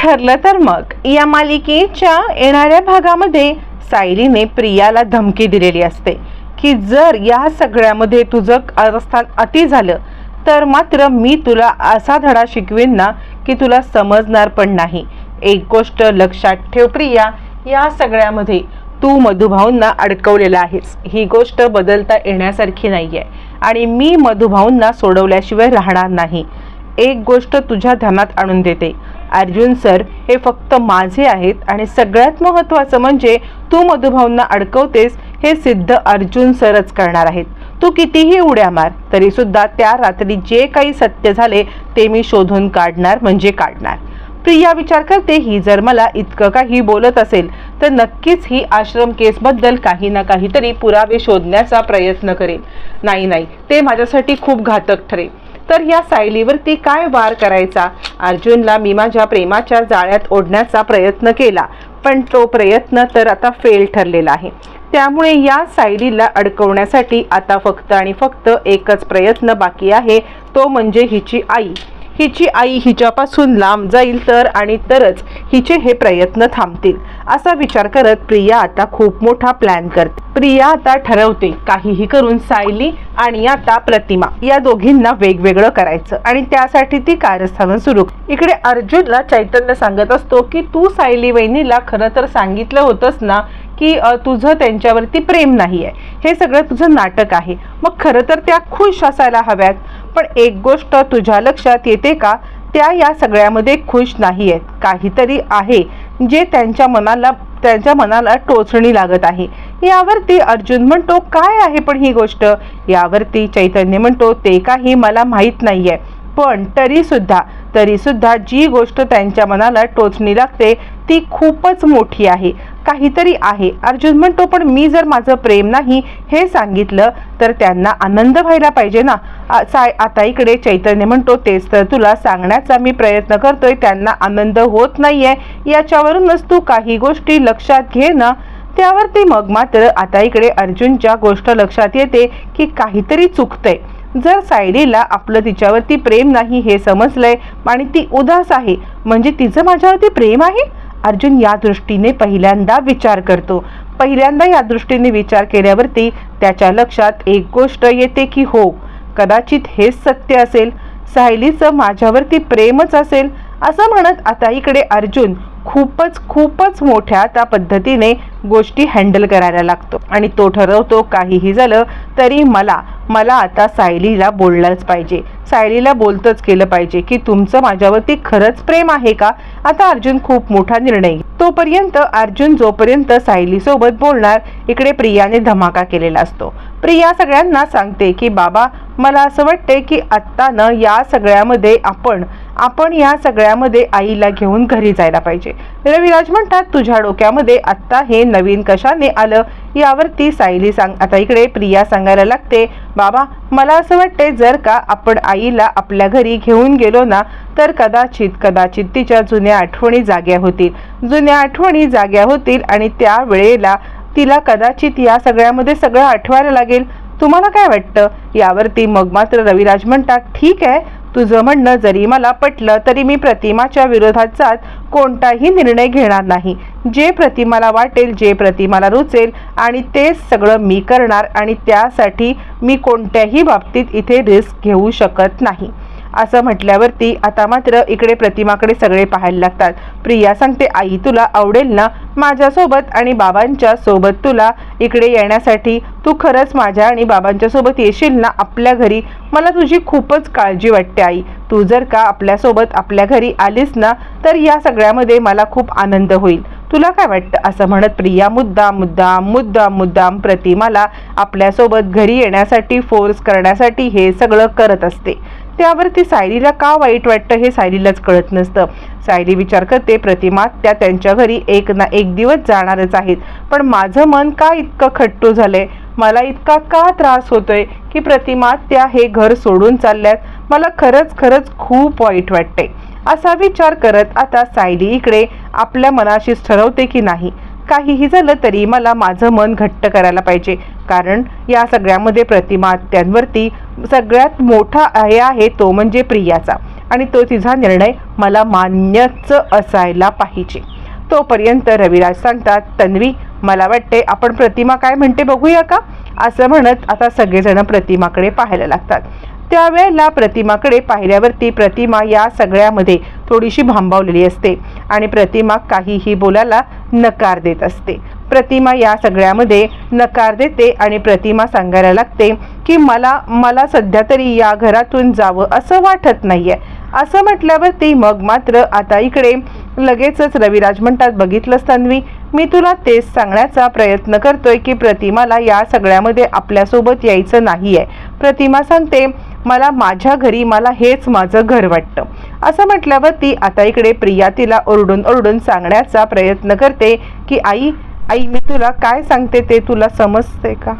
ठरलं तर मग. या मालिकेच्या येणाऱ्या भागामध्ये सायलीने प्रियाला धमकी दिलेली असते की जर या सगळ्यामध्ये तुझं अवस्थान अति झालं तर मात्र मी तुला असा धडा शिकवेन ना की तुला समजणार पण नाही. एक गोष्ट लक्षात ठेव प्रिया या सगळ्यामध्ये तू मधुभाऊंना अडकवलेला आहेस. ही गोष्ट बदलता येण्यासारखी नाही आहे आणि मी मधुभाऊंना सोडवल्याशिवाय राहणार नाही. एक गोष्ट तुझ्या ध्यानात आणून देते. अर्जुन सर हे फक्त माझे आहेत आणि सगळ्यात महत्त्वाचं म्हणजे तू मधुभाऊंना अडकवतेस हे सिद्ध अर्जुन सरच करणार आहेत. तू कितीही उड्या मार तरी सुद्धा त्या रात्री जे काही सत्य झाले ते मी शोधून काढणार म्हणजे काढणार. प्रिया विचार करते ही जर मला इतकं काही बोलत असेल तर नक्कीच ही आश्रम केसबद्दल काही ना काहीतरी पुरावे शोधण्याचा प्रयत्न करेल नाही नाही ते माझ्यासाठी खूप घातक ठरेल. तर या सायलीवरती काय वार करायचा? अर्जुनला मी माझ्या प्रेमाच्या जाळ्यात ओढण्याचा प्रयत्न केला पण तो प्रयत्न तर आता फेल ठरलेला आहे. त्यामुळे या सायलीला अडकवण्यासाठी आता फक्त आणि फक्त एकच प्रयत्न बाकी आहे तो म्हणजे हिची आई. हिची आई हिच्यापासून लांब जाईल तर आणि तरच हिचे हे प्रयत्न थांबतील असा विचार करत प्रिया आता खूप मोठा प्लॅन करते. प्रिया आता ठरवते काहीही करून सायली आणि आता प्रतिमा या दोघींना वेगवेगळं करायचं आणि त्यासाठी ती कारस्थानं सुरू इकडे अर्जुनला चैतन्य सांगत असतो की तू सायली वहिनीला खरं तर सांगितलं होतंस ना की तुझं त्यांच्यावरती प्रेम नाही आहे हे सगळं तुझं नाटक आहे. मग खरं तर त्या खुश असायला हव्यात. पण एक गोष्ट तुझ्या लक्षात येते का? त्या या सगळ्यामध्ये खुश नाही आहेत काहीतरी आहे जे त्यांच्या मनाला त्यांच्या मनाला टोचणी लागत आहे. यावरती अर्जुन म्हणतो काय आहे पण ही गोष्ट? यावरती चैतन्य म्हणतो ते काही मला माहीत नाही आहे पण तरीसुद्धा तरीसुद्धा जी गोष्ट त्यांच्या मनाला टोचणी लागते ती खूपच मोठी आहे. काहीतरी आहे. अर्जुन म्हणतो पण मी जर माझं प्रेम नाही हे सांगितलं तर त्यांना आनंद व्हायला पाहिजे ना. साय आता इकडे चैतन्य म्हणतो तेच तर तुला सांगण्याचा मी प्रयत्न करतोय त्यांना आनंद होत नाहीये. याच्यावरूनच तू काही गोष्टी लक्षात घे ना. त्यावरती मग मात्र आता इकडे अर्जुनच्या गोष्ट लक्षात येते की काहीतरी चुकतंय. जर सायलीला आपलं तिच्यावरती प्रेम नाही हे समजलंय आणि ती उदास आहे म्हणजे तिचं माझ्यावरती प्रेम आहे? अर्जुन या दृष्टीने पहिल्यांदा विचार करतो. पहिल्यांदा या दृष्टीने विचार केल्यावरती त्याच्या लक्षात एक गोष्ट येते की हो कदाचित हेच सत्य असेल. सायलीचं माझ्यावरती प्रेमच असेल असं म्हणत आता इकडे अर्जुन खूपच खूपच मोठ्या त्या पद्धतीने गोष्टी हँडल करायला लागतो. आणि तो ठरवतो काहीही झालं तरी मला मला आता सायलीला बोललंच पाहिजे. सायलीला बोलतच केलं पाहिजे की तुमचं माझ्यावरती खरंच प्रेम आहे का? आता अर्जुन खूप मोठा निर्णय. तोपर्यंत अर्जुन जोपर्यंत सायलीसोबत बोलणार इकडे प्रियाने धमाका केलेला असतो. प्रिया सगळ्यांना सांगते की बाबा मला असं वाटते की आत्ता ना या सगळ्यामध्ये आपण आपण या सगळ्यामध्ये आईला घेऊन घरी जायला पाहिजे. रविराज म्हणतात तुझ्या डोक्यामध्ये आत्ता हे नवीन कशाने आलं? यावरती सायली सांग. आता इकडे प्रिया सांगायला लागते बाबा मला असं वाटते जर का आपण आईला आपल्या घरी घेऊन गेलो ना तर कदाचित कदाचित तिच्या जुन्या आठवणी जाग्या होतील. जुन्या आठवणी जाग्या होतील आणि त्या वेळेला तिला कदाचित या सगळ्यामध्ये सगळं आठवायला लागेल. तुम्हाला काय वाटतं? यावरती मग मात्र रविराज म्हणतात ठीक आहे तुझं म्हणणं जरी मला पटलं तरी मी प्रतिमाच्या विरोधात जात कोणताही निर्णय घेणार नाही. जे प्रतिमाला वाटेल जे प्रतिमाला रुचेल आणि तेच सगळं मी करणार आणि त्यासाठी मी कोणत्याही बाबतीत इथे रिस्क घेऊ शकत नाही. असं म्हटल्यावरती आता मात्र इकडे प्रतिमाकडे सगळे पाहायला लागतात. प्रिया सांगते आई तुला आवडेल ना? माझ्यासोबत आणि बाबांच्या सोबत तुला इकडे येण्यासाठी. तू खरंच माझ्या आणि बाबांच्या सोबत येशील ना आपल्या घरी? मला तुझी खूपच काळजी वाटते आई. तू जर का आपल्यासोबत आपल्या घरी आलीस ना तर या सगळ्यामध्ये मला खूप आनंद होईल. तुला काय वाटतं? असं म्हणत प्रिया मुद्दाम मुद्दाम मुद्दाम मुद्दाम प्रतिमाला आपल्यासोबत घरी येण्यासाठी फोर्स करण्यासाठी हे सगळं करत असते. त्यावरती सायलीला का वाईट वाटतं हे सायलीलाच कळत नसतं. सायली विचार करते प्रतिमा त्या त्यांच्या घरी एक ना एक दिवस जाणारच आहेत. पण माझं मन का इतकं खट्टू झालंय? मला इतका का त्रास होतोय की प्रतिमा त्या हे घर सोडून चालल्यात? मला खरंच खरंच खूप वाईट वाटते असा विचार करत आता सायली इकडे आपल्या मनाशीच ठरवते की नाही. काहीही झालं तरी मला माझं मन घट्ट करायला पाहिजे. कारण या सगळ्यामध्ये प्रतिमा त्यांवरती सगळ्यात मोठा हे आहे तो म्हणजे प्रियाचा. आणि तो तिचा निर्णय मला मान्यच असायला पाहिजे. तोपर्यंत रविराज सांगतात तन्वी मला वाटते आपण प्रतिमा काय म्हणते बघूया का? असं म्हणत आता सगळेजण प्रतिमाकडे पाहायला लागतात. त्यावेळेला प्रतिमाकडे पाहिल्यावरती प्रतिमा या सगळ्यामध्ये थोडीशी भांबावलेली असते आणि प्रतिमा काहीही बोलायला नकार देत असते. प्रतिमा या सगळ्यामध्ये नकार देते आणि प्रतिमा सांगायला लागते की मला मला सध्या तरी या घरातून जावं असं वाटत नाहीये. असं म्हटल्यावरती मग मात्र आता इकडे लगेचच रविराज म्हणतात बघितलंस तन्वी मी तुला तेच सांगण्याचा प्रयत्न करतोय की प्रतिमाला या सगळ्यामध्ये आपल्यासोबत यायचं नाही आहे प्रतिमा सांगते मला माझ्या घरी मला हेच माझं घर वाटतं. असं म्हटल्यावर ती आता इकडे प्रिया तिला ओरडून ओरडून सांगण्याचा प्रयत्न करते की आई आई मी तुला काय सांगते ते तुला समजते का?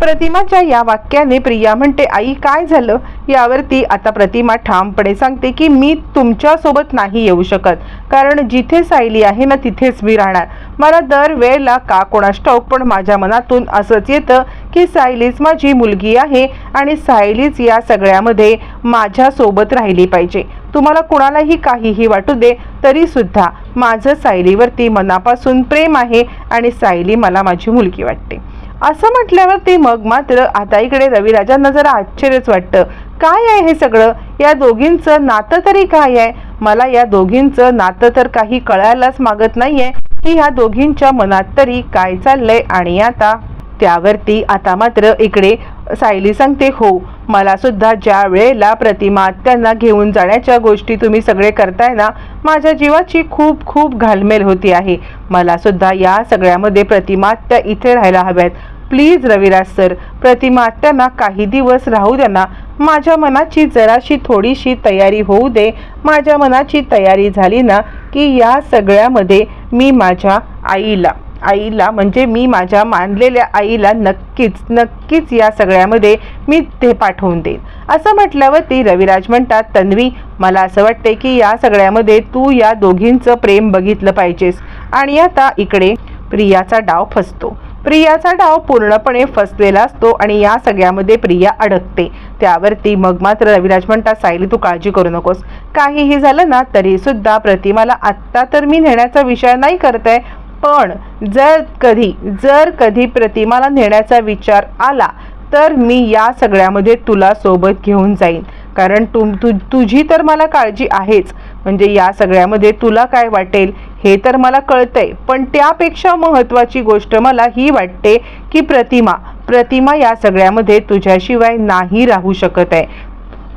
प्रतिमाच्या या वाक्याने प्रिया म्हणते आई काय झालं? यावरती आता प्रतिमा ठामपणे सांगते की मी तुमच्यासोबत नाही येऊ शकत कारण जिथे सायली आहे ना तिथेच मी राहणार. मला दर वेळेला का कोणास ठाऊक पण माझ्या मनातून असंच येतं की सायलीच माझी मुलगी आहे आणि सायलीच या सगळ्यामध्ये माझ्यासोबत राहिली पाहिजे. तुम्हाला कुणालाही काहीही वाटू दे तरी सुद्धा माझं सायलीवरती मनापासून प्रेम आहे आणि सायली मला माझी मुलगी वाटते. असं म्हटल्यावर ते मग मात्र आता इकडे रविराजांना जरा आश्चर्यच वाटतं. काय आहे हे सगळं? या दोघींचं नातं तरी काय आहे? मला या दोघींचं नातं तर काही कळायलाच मागत नाहीये की ह्या दोघींच्या मनात तरी काय चाललंय आणि आता त्यावरती आता मात्र इकडे सायली सांगते हो मला सुद्धा ज्या वेळेला प्रतिमा त्यांना घेऊन जाण्याच्या गोष्टी तुम्ही सगळे करताय ना माझ्या जीवाची खूप खूप घालमेल होती आहे. मला सुद्धा या सगळ्यामध्ये प्रतिमा त्या इथे राहायला हव्यात. प्लीज रविराज सर प्रतिमा त्यांना काही दिवस राहू द्याना माझ्या मनाची जराशी थोडीशी तयारी होऊ दे. माझ्या मनाची तयारी झाली ना की या सगळ्यामध्ये मी माझ्या आईला आईला म्हणजे मी माझ्या मानलेल्या आईला नक्कीच नक्कीच या सगळ्यामध्ये मी ते पाठवून देईन. असं म्हटल्यावर ती रविराज म्हणतात तन्वी मला असं वाटते की या सगळ्यामध्ये तू या दोघींचं प्रेम बघितलं पाहिजेस. आणि आता इकडे प्रियाचा डाव फसतो. प्रियाचा डाव पूर्णपणे फसलेला असतो आणि या सगळ्यामध्ये प्रिया अडकते. त्यावरती मग मात्र रविराज म्हणतात सायली तू काळजी करू नकोस. काहीही झालं ना तरी सुद्धा प्रतिमाला आत्ता तर मी नेण्याचा विषय नाही करत आहे पण जर कधी जर कधी प्रतिमाला नेण्याचा विचार आला तर मी या सगळ्यामध्ये तुला सोबत घेऊन जाईन. कारण तुम तु तुझी तर मला काळजी आहेच. म्हणजे या सगळ्यामध्ये तुला काय वाटेल हे तर मला कळतंय. पण त्यापेक्षा महत्त्वाची गोष्ट मला ही वाटते की प्रतिमा प्रतिमा या सगळ्यामध्ये तुझ्याशिवाय नाही राहू शकत आहे.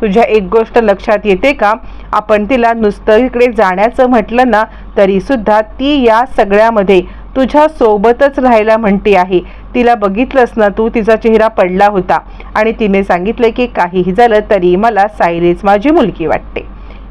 तुझ्या एक गोष्ट लक्षात येते का? आपण तिला नुसतं इकडे जाण्याचं म्हटलं ना तरी सुद्धा ती या सगळ्यामध्ये तुझ्या सोबतच राहायला म्हणते आहे. तिला बघितलंस ना तू तिचा चेहरा पडला होता. आणि तिने सांगितलं की काहीही झालं तरी मला सायलीच माझी मुलगी वाटते.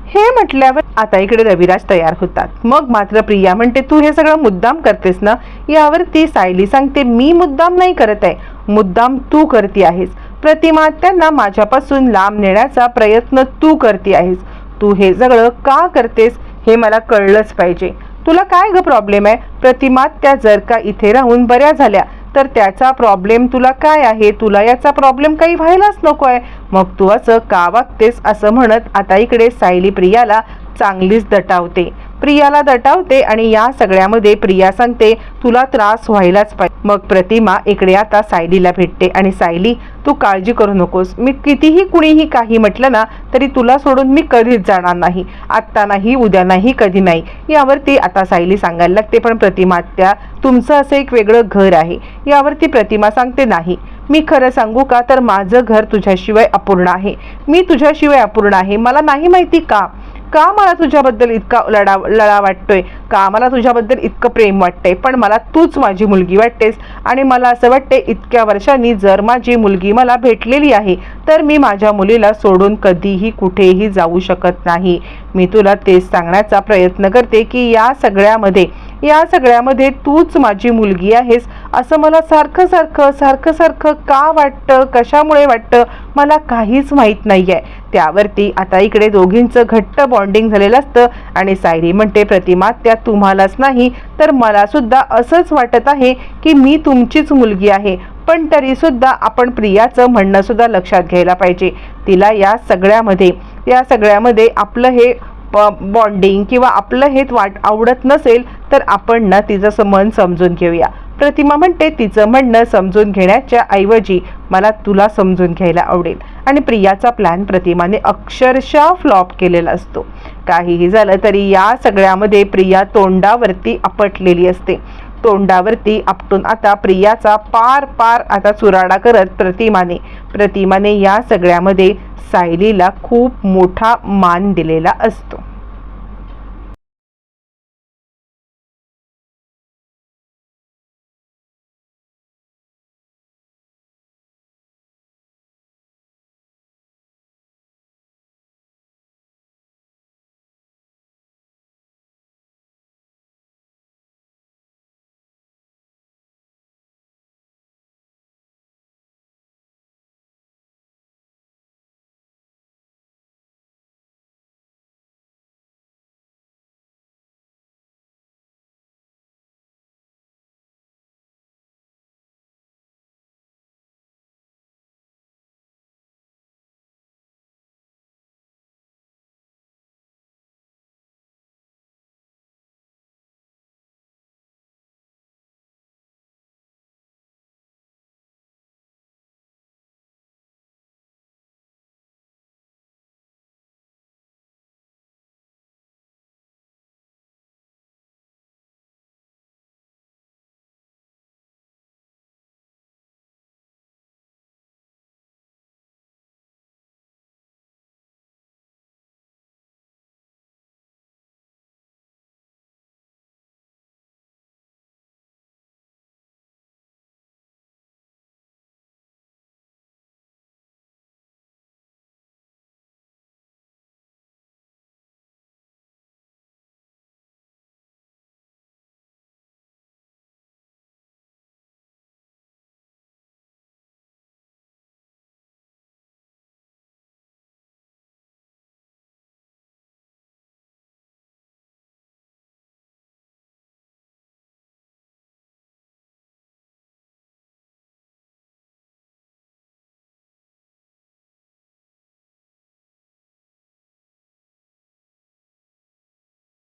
हे म्हटल्यावर आता इकडे रविराज तयार होतात. मग मात्र प्रिया म्हणते तू हे सगळं मुद्दाम करतेस ना? यावर ती सायली सांगते मी मुद्दाम नाही करत आहे. मुद्दाम तू करते आहेस. प्रतिमा त्यांना माझ्यापासून लांब नेण्याचा प्रयत्न तू करते आहेस. तू हे सगळं का करतेस हे मला कळलंच पाहिजे. तुला काय ग प्रॉब्लेम आहे? प्रतिमा त्या जर का इथे राहून बऱ्या झाल्या. तर त्याचा प्रॉब्लेम तुला काय आहे? तुला याचा प्रॉब्लेम काही व्हायलाच नको आहे. मग तू असं का वागतेस असं म्हणत आता इकडे सायली प्रियाला चांगलीच दटावते. प्रियाला दटावते आणि या सगळ्यामध्ये प्रिया सांगते तुला त्रास व्हायलाच पाहिजे. मग प्रतिमा इकडे आता सायलीला भेटते आणि सायली तू काळजी करू नकोस. मी कितीही कुणीही काही म्हटलं ना तरी तुला सोडून मी कधीच जाणार नाही. आत्ता नाही उद्या नाही कधी नाही. यावरती आता सायली सांगायला लागते पण प्रतिमा त्या तुमचं असं एक वेगळं घर आहे. यावरती प्रतिमा सांगते नाही. मी खरं सांगू का? तर माझं घर तुझ्याशिवाय अपूर्ण आहे. मी तुझ्याशिवाय अपूर्ण आहे. मला नाही माहिती का? का मला तुझ्याबद्दल इतका लढा लळा वाटतोय? का मला तुझ्याबद्दल इतकं प्रेम वाटतंय? पण मला तूच माझी मुलगी वाटतेस. आणि मला असं वाटते इतक्या वर्षांनी जर माझी मुलगी मला भेटलेली आहे तर मी माझ्या मुलीला सोडून कधीही कुठेही जाऊ शकत नाही. मी तुला तेच सांगण्याचा प्रयत्न करते की या सगळ्यामध्ये या सगळ्यामध्ये तूच माझी मुलगी आहेस. असं मला सारखं सारखं सारखं सारखं का वाटतं कशामुळे वाटतं मला काहीच माहीत नाही आहे त्यावरती आता इकडे दोघींचं घट्ट बॉन्डिंग झालेलं असतं आणि सायरी म्हणते प्रतिमा त्या तुम्हालाच नाही तर मला सुद्धा असंच वाटत आहे की मी तुमचीच मुलगी आहे. पण तरीसुद्धा आपण प्रियाचं म्हणणंसुद्धा लक्षात घ्यायला पाहिजे. तिला या सगळ्यामध्ये या सगळ्यामध्ये आपलं हे बॉन्डिंग किंवा आपलं हेत वाट आवडत नसेल तर आपण ना तिचं मन समजून घेऊया. प्रतिमा म्हणते तिचं म्हणणं समजून घेण्याच्या ऐवजी मला तुला समजून घ्यायला आवडेल. आणि प्रियाचा प्लॅन प्रतिमाने अक्षरशः फ्लॉप केलेला असतो. काहीही झालं तरी या सगळ्यामध्ये प्रिया तोंडावरती आपटलेली असते. तोंडावरती आपटून आता प्रियाचा पार पार आता चुराडा करत प्रतिमाने. प्रतिमाने या सगळ्यामध्ये सायलीला खूप मोठा मान दिलेला असतो.